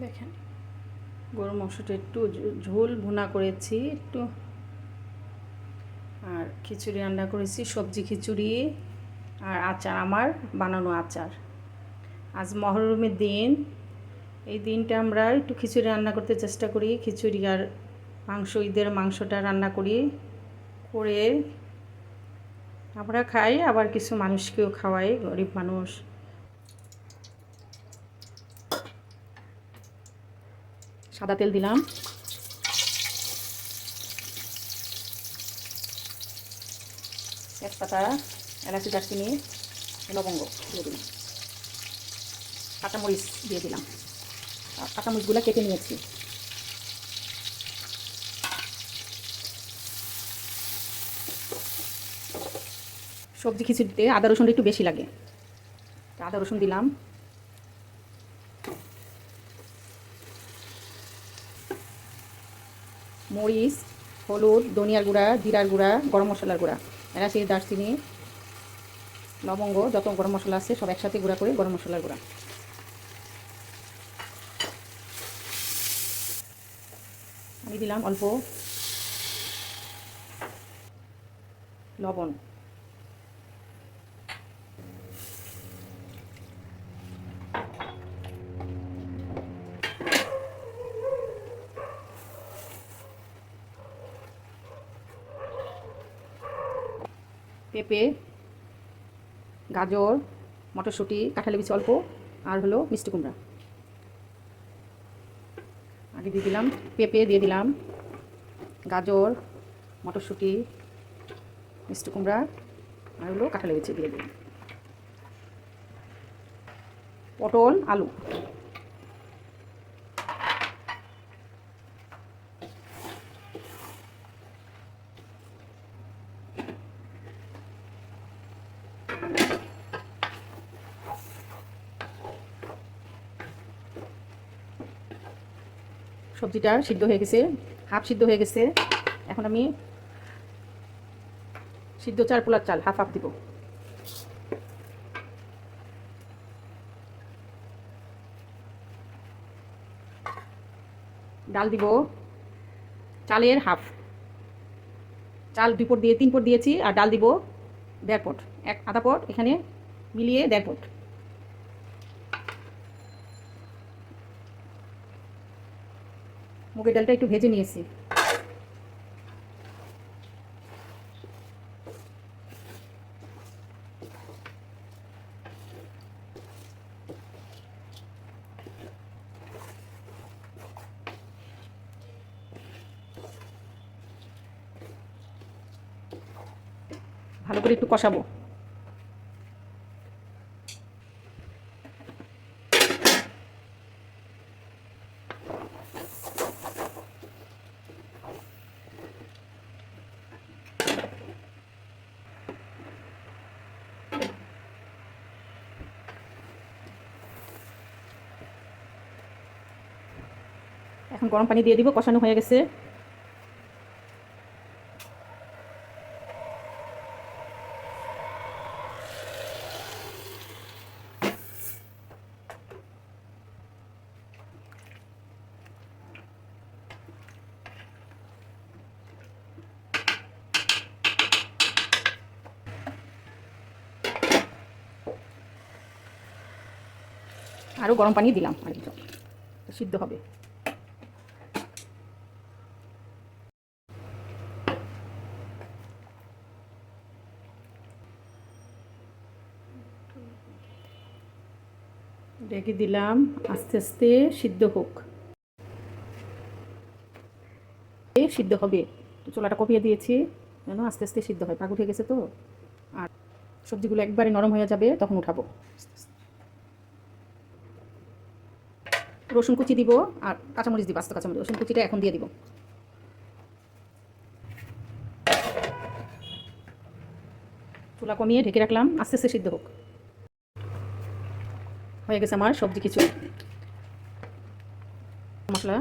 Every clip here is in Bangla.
দেখেন। গরু মাংসটা একটু ঝোল ভুনা করেছি, একটু। আর খিচুড়ি রান্না করেছি, সবজি খিচুড়ি আর আচার, আমার বানানো আচার। আজ মহরমের দিন। এই দিনটা আমরা একটু খিচুড়ি রান্না করতে চেষ্টা করি, খিচুড়ি আর মাংস, ঈদের মাংসটা রান্না করি, করে। আমরা খাই, আবার কিছু মানুষকেও খাওয়াই, গরিব মানুষ। সাদা তেল দিলাম। তেজপাতা, এলাচি, দারচিনি, লবঙ্গ দিয়ে দিলাম। কাঁচামরিচ দিয়ে দিলাম। কাঁচামরিচগুলো কেটে নিয়েছি। সবজি খিচুড়িতে আদা রসুনটা একটু বেশি লাগে। আদা রসুন দিলাম। মরিচ, হলুদ, ধনিয়ার গুঁড়া, জিরার গুঁড়া, গরম মশলার গুঁড়া, এলাচি, দারচিনি, লবঙ্গ, যত গরম মশলা আছে সব একসাথে গুঁড়া করে গরম মশলার গুঁড়া। আমি দিলাম অল্প লবণ। পেঁপে, গাজর, মটরশুঁটি কাঁঠালি বীজ অল্প, আর হলো মিষ্টি কুমড়া। আগে দিয়ে দিলাম পেঁপে, দিয়ে দিলাম গাজর, মটরশুঁটি, মিষ্টি কুমড়া, আর হলো কাঁঠালি বীজ দিয়ে দিলাম। পটল, আলু। সবজিটা সিদ্ধ হয়ে গেছে, হাফ সিদ্ধ হয়ে গেছে। এখন আমি সিদ্ধ চার পোলার চাল, হাফ হাফ দিব। ডাল দিব, চালের হাফ। চাল দুই পট দিয়ে, তিন পট দিয়েছি, আর ডাল দিব দেড় পট। এক আধা পট এখানে মিলিয়ে দেড় পট। মুগের ডালটা একটু ভেজে নিয়েছি। ভালো করে একটু কষাবো। এখন গরম পানি দিয়ে দিব, কষানো হয়ে গেছে। আরও গরম পানি দিলাম আর সিদ্ধ হবে। রেখে দিলাম আস্তে আস্তে সিদ্ধ হোক। সিদ্ধ হবে। চোলাটা কপিয়ে দিয়েছি। যেন আস্তে আস্তে সিদ্ধ হয়। পাক উঠে গেছে তো? আর সবজিগুলো একবারে নরম হয়ে যাবে, তখন উঠাবো। রসুন কুচি দিব আর কাঁচামরিচ দিব, আস্ত কাঁচামরিচ। রসুন কুচিটা এখন দিয়ে দিব। চুলা কমিয়ে ঢেকে রাখলাম। আস্তে আস্তে সিদ্ধ হোক। হয়ে গেছে আমার সবজি কিছু। মশলা,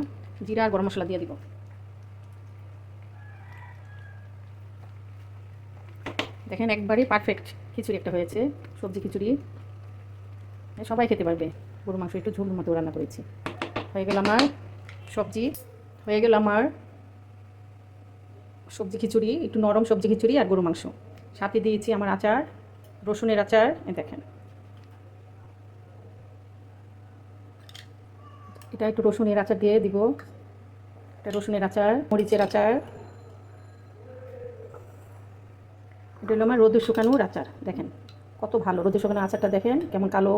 জিরা আর গরম মশলা দিয়ে দিব। দেখেন একবারে পারফেক্ট খিচুড়ি একটা হয়েছে, সবজি খিচুড়ি। সবাই খেতে পারবে গরু মাংস একটু ঝোল মতো রান্না করেছি। হয়ে গেল আমার সবজি, হয়ে গেল আমার সবজি খিচুড়ি, একটু নরম সবজি খিচুড়ি আর গরু মাংস। সাথে দিয়েছি আমার আচার, রসুনের আচার দেখেন। এটা একটু রসুনের আচার দিয়ে দিব। এটা রসুনের আচার, মরিচের আচার। এটা হলো আমার রোদে শুকানোর আচার, দেখেন। কত ভালো রোদে শুকানো আচারটা দেখেন, কেমন কালো।